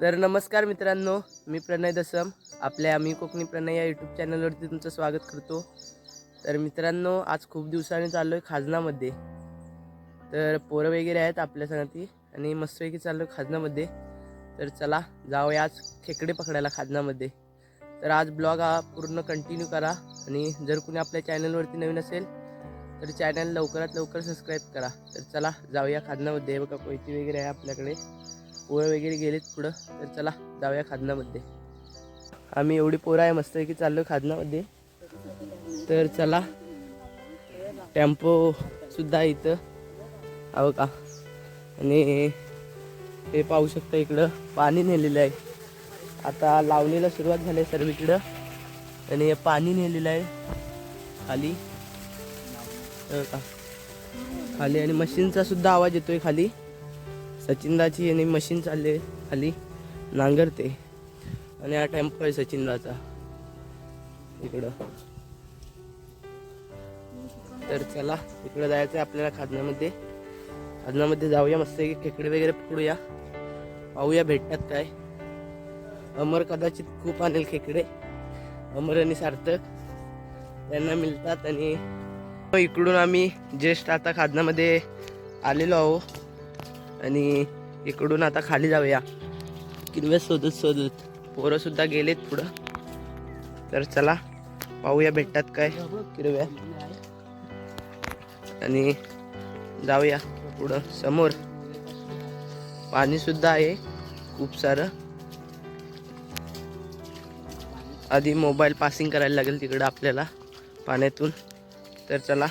तर नमस्कार मित्रांनो मी प्रणय दसम. आपल्या आम्ही कोकणी प्रणय या यूट्यूब चॅनलवरती तुमचं स्वागत करतो. तर मित्रांनो आज खूप दिवसांनी चाललो आहे खाजनामध्ये. तर पोरं वगैरे आहेत आपल्या संगती आणि मस्तपैकी चाललो आहे खाजनामध्ये. तर चला जाऊया आज खेकडे पकडायला खाजनामध्ये. तर आज ब्लॉग हा पूर्ण कंटिन्यू करा आणि जर कुणी आपल्या चॅनलवरती नवीन असेल तर चॅनल लवकरात लवकर सबस्क्राईब करा. तर चला जाऊया खाजनामध्ये. बघा कोयती वगैरे आहे आपल्याकडे. पोरं वगैरे गेलेत पुढं तर चला जाऊया खाजनामध्ये आम्ही एवढी पोरं आहे मस्त की चाललो खाजनामध्ये तर चला टेम्पो सुद्धा आहे इथं. अहो का? आणि हे पाहू शकता इकडं पाणी नेलेलं आहे. आता लावणीला सुरुवात झाली आहे सर्व इकडं. आणि हे पाणी नेलेलं आहे खाली. हो का? खाली आणि मशीनचा सुद्धा आवाज येतोय खाली. सचिनदाची आणि मशीन चालले खाली नांगरते आणि हा टेम्पो आहे सचिनदाचा. इकडं. तर चला इकडं जायचं आहे आपल्याला खाजनामध्ये खाजनामध्ये जाऊया मस्त खेकडे वगैरे पकडूया पाहूया भेटतात काय. अमर कदाचित खूप आणेल खेकडे. अमर आणि सार्थक. त्यांना मिळतात आणि इकडून आम्ही ज्येष्ठ आता खाजनामध्ये आलेलो आहो आणि इकडून आता खाली जाऊया. किरव्या शोधत शोधत. पोरं सुद्धा गेलेत पुढं. तर चला पाहूया भेटतात काय. किरव्या. आणि जाऊया पुढं समोर. पाणी सुद्धा आहे खूप सारं. आधी मोबाईल पासिंग करायला लागेल तिकडं आपल्याला पाण्यातून. तर चला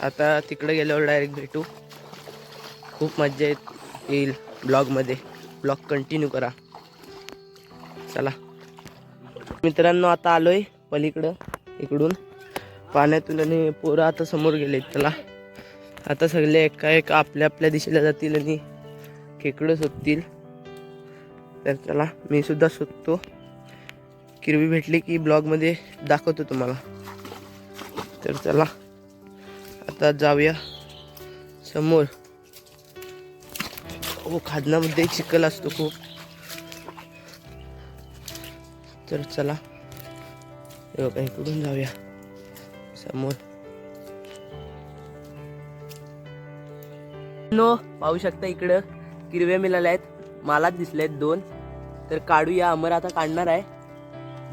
आता तिकडे गेल्यावर डायरेक्ट भेटू. खूप मजा येत येईल ब्लॉगमध्ये. ब्लॉग कंटिन्यू करा. चला. मित्रांनो आता आलोय पलीकडं इकडून. पाण्यातून आणि पोरं आता समोर गेले चला. आता सगळे एका एका आपल्या आपल्या दिशेला जातील आणि खेकडं शोधतील तर चला मी सुद्धा शोधतो किरवी भेटली की ब्लॉगमध्ये दाखवतो तुम्हाला. तर चला. आता जाऊया समोर. हो खाजनामध्ये चिखल असतो खूप. तर चला. इकडून जाऊया. समोर. नो पाहू शकता इकडं. किरव्या मिळाल्या आहेत. मलाच दिसले आहेत दोन. तर काढूया अमर आता काढणार आहे.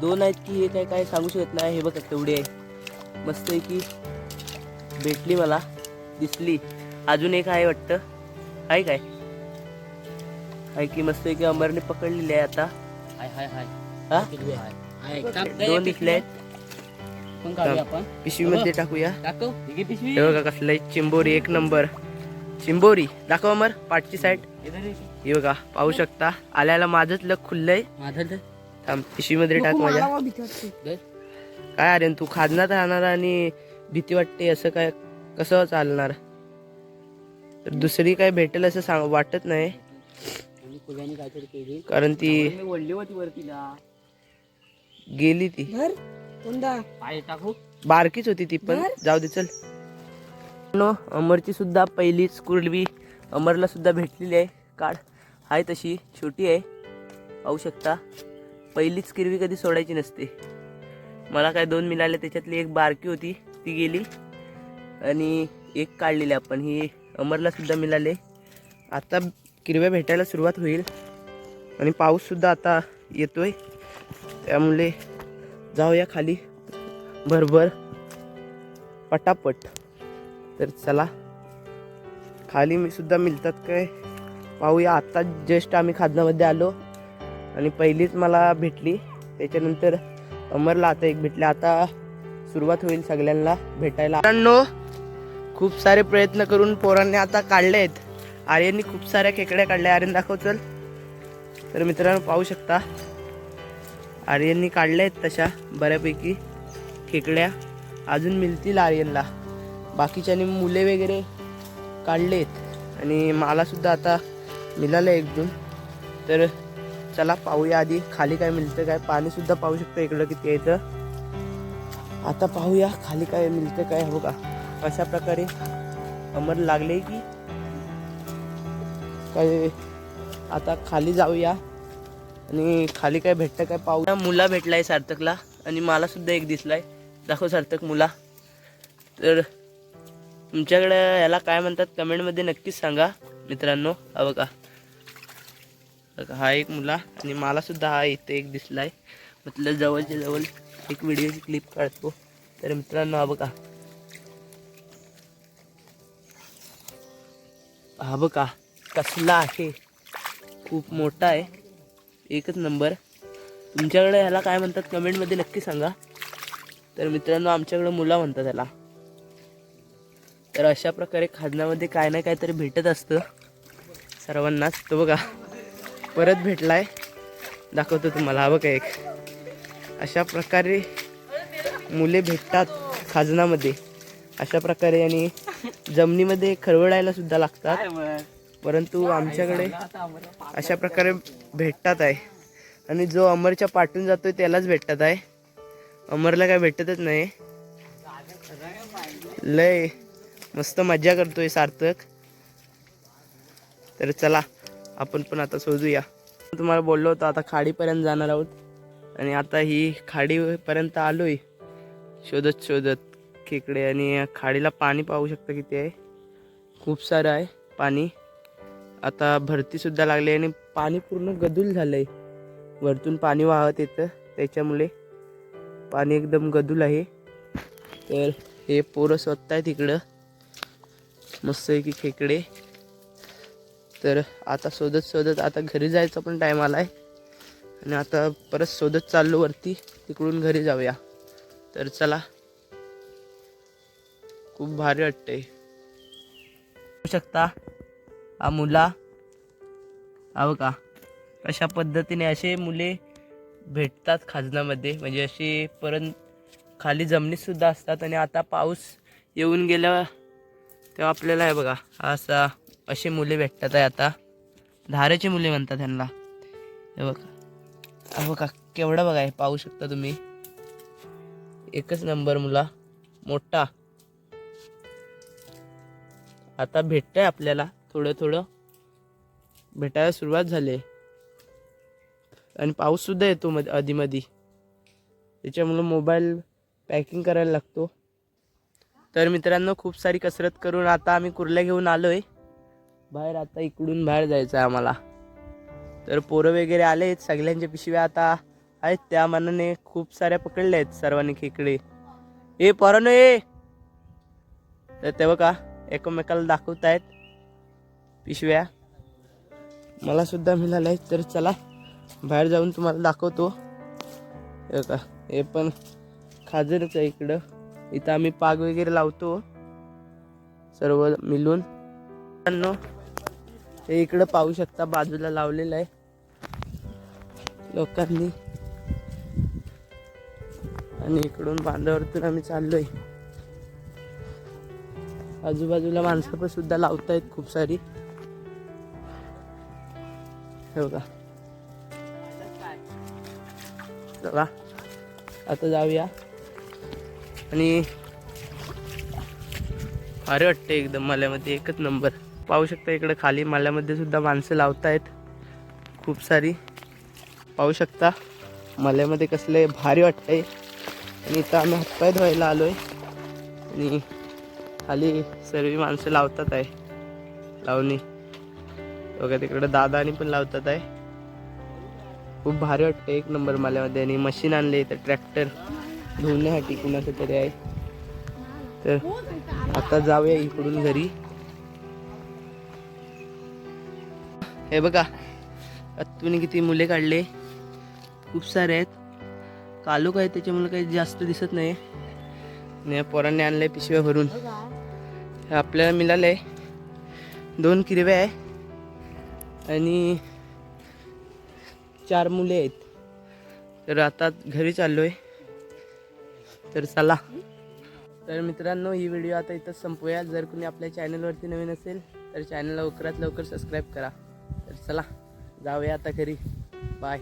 दोन आहेत की हे काय काय सांगू शकत नाही. हे बघा तेवढी आहे. मस्त आहे की भेटली मला. दिसली. अजून एक आहे वाटतं. आहे काय? आहे की मस्त आहे की अमरने पकडलेली आहे आता. हाय हाय हाय. हा? किती हाय हाय. टाक दोन दिसले. आहेत पण काढूया आपण? पिशवीमध्ये टाकूया. टाकू? ही पिशवी. हे बघा कसलं आहे. चिंबोरी एक नंबर. चिंबोरी. दाखव अमर पाठची साईड इधर ये. हे बघा पाहू शकता. आल्याला माझंच लग खुललंय. माझं तर थांब पिशवीमध्ये टाक माझ्या. काय अरे तू खाजनात राहणार आणि भीती वाटते असं काय कसं चालणार? तर दुसरी काय भेटेल असं सांग वाटत नाही. काहीतरी केली. कारण ती मी ओढली होती वरतीला गेली ती. पाय टाकू. बारकीच होती ती पण. जाऊ दे चल. नो अमरची सुद्धा पहिलीच कुर्लवी अमरला सुद्धा भेटलेली आहे. काढ. आहे तशी. छोटी आहे. पाहू शकता. पहिलीच किरवी कधी सोडायची नसते. मला काय दोन मिळाले त्याच्यातली एक बारकी होती. ती गेली. आणि एक काढलेली आपण. ही अमरला सुद्धा मिळाले. आता किरव्या भेटायला सुरुवात होईल. आणि पाऊससुद्धा आता येतो आहे त्यामुळे जाऊया खाली. भरभर. पटापट. तर चला. खाली मी सुद्धा मिळतात काय? पाहूया. आत्ता जस्ट आम्ही खाजनामध्ये आलो. आणि पहिलीच मला भेटली. त्याच्यानंतर अमरला आता एक भेटले. आता सुरुवात होईल सगळ्यांना भेटायला. खूप सारे प्रयत्न करून पोरांनी आता काढले आहेत आर्यननी खूप साऱ्या खेकड्या काढल्या. आर्यन दाखव चल. तर मित्रांनो पाहू शकता. आर्यननी काढल्या आहेत तशा बऱ्यापैकी खेकड्या. अजून मिळतील आर्यनला. बाकीच्यानी मुले वगैरे काढलेत. आणि मालासुद्धा आता मिळालं एक दोन तर चला पाहूया आधी खाली काय मिळतं काय पाणीसुद्धा पाहू शकतो इकडं किती यायचं आता पाहूया खाली काय मिळतं काय हो का अशा प्रकारे अमर लागले की काय आता खाली जाऊया. आणि खाली काय भेटतं काय पाहू. मुला भेटलाय सार्थकला. आणि मला सुद्धा एक दिसलाय. दाखव सार्थक मुला. तर तुमच्याकडे याला काय म्हणतात कमेंटमध्ये नक्कीच सांगा मित्रांनो. हा बघा हा एक मुला. आणि मला सुद्धा हा इथे एक दिसलाय. म्हटलं जवळच्या जवळ एक व्हिडिओची क्लिप काढतो. तर मित्रांनो हा बघा. हा बघा. कसला आहे? खूप मोठा आहे. एकच नंबर. तुमच्याकडे ह्याला काय म्हणतात? कमेंटमध्ये नक्की सांगा. तर मित्रांनो आमच्याकडे मुला म्हणतात ह्याला. तर अशा प्रकारे खाजनामध्ये काय ना काहीतरी भेटत असतं. सर्वांनाच. तो बघा. परत भेटलाय. दाखवतो तुम्हाला. हा बघा एक. अशा प्रकारे मुले भेटतात खाजनामध्ये अशा प्रकारे आणि जमिनीमध्ये खरवडायला सुद्धा लागतात. परंतु आमच्याकडे अशा प्रकारे भेटतात आहे. आणि जो अमरच्या पाठून जातोय त्यालाच भेटतात आहे. अमरला काय भेटतच नाही. लय मस्त मज्जा करतोय सार्थक. तर चला आपण पण आता शोधूया. तुम्हाला बोललो होतो आता खाडीपर्यंत जाणार आहोत. आणि आता ही खाडीपर्यंत आलोय. शोधत शोधत खेकडे. आणि खाडीला पाणी पाहू शकता किती आहे. खूप सारं आहे पाणी. आता भरतीसुद्धा लागली आणि पाणी पूर्ण गदूल झालं आहे वरतून पाणी वाहत येतं. त्याच्यामुळे पाणी एकदम गदूल आहे. तर हे पोरं स्वतः आहे तिकडं मस्त आहे की खेकडे. तर आता शोधत शोधत आता घरी जायचा पण टाईम आला आहे आणि आता परत शोधत चाललो वरती. तिकडून घरी जाऊया. तर चला. खूप भारी वाटतंय. शकता. हा मुला अहो का? अशा पद्धतीने असे मुले भेटतात खाजनामध्ये. म्हणजे असे परत खाली जमिनीतसुद्धा असतात आणि आता पाऊस येऊन गेला तेव्हा आपल्याला आहे बघा असा असे मुले भेटतात आहे आता. धारेचे मुले म्हणतात त्यांना हे बघा. अहो बघा केवढा बघा हे पाहू शकता तुम्ही? एकच नंबर मुला. मोठा. आता भेटतंय आपल्याला. थोडं थोडं. भेटायला सुरुवात झाली. आहे. आणि पाऊससुद्धा येतो मध्ये आधीमध्ये त्याच्यामुळं मोबाईल पॅकिंग करायला लागतो. तर मित्रांनो खूप सारी कसरत करून आता आम्ही कुर्ल्या घेऊन आलो आहे बाहेर आता इकडून बाहेर जायचं आहे आम्हाला. तर पोरं वगैरे आले आहेत सगळ्यांच्या पिशव्या आता आहेत. त्या मनाने खूप साऱ्या पकडल्या आहेत सर्वांनी खेकडे. ए पोरानो ए! तर ते बघा एकमेकाला दाखवत आहेत पिशव्या. मला सुद्धा मिळाल्या आहेत तर चला बाहेर जाऊन तुम्हाला दाखवतो. हे का हे पण खाजरच आहे इकडं. इथं आम्ही पाग वगैरे लावतो. सर्व मिळून. हे इकडं पाहू शकता बाजूला लावलेलं आहे. लोकांनी. आणि इकडून बांधावरतून आम्ही चाललोय. आजूबाजूला माणसं पण सुद्धा लावतायत खूप सारी. हे बघा चला आता जाऊया. आणि भारी वाटते एकदम माल्यामध्ये एकच नंबर. पाहू शकता इकडे खाली माल्यामध्ये सुद्धा माणसं लावतायत. खूप सारी. पाहू शकता मल्यामध्ये कसले भारी वाटतंय. आणि इथं आम्ही हातपाय धुवायला आहे आणि खाली सर्व माणसं लावतात आहे. लावणी. बघा तिकडे दादानी पण लावतात आहे. खूप भारी वाटतं एक नंबर माल्यामध्ये आणि मशीन आणले तर ट्रॅक्टर धुवण्यासाठी कुणाचं तरी आहे. तर आता जाऊया इकडून घरी. हे बघा आत्तूने किती मुले काढले. खूप सारे आहेत. कालू काय त्याच्यामुळे काही जास्त दिसत नाही. आणि या पोरांनी आणलंय पिशव्या भरून. हे आपल्याला मिळालंय. दोन किरव्या आहे. आणि चार मुले आहेत. तर आता घरी चाललो आहे तर चला. तर मित्रांनो ही व्हिडिओ आता इथं संपूया. जर कोणी आपल्या चॅनलवरती नवीन असेल तर चॅनलला लवकरात लवकर सबस्क्राईब करा. तर चला जाऊया आता घरी. बाय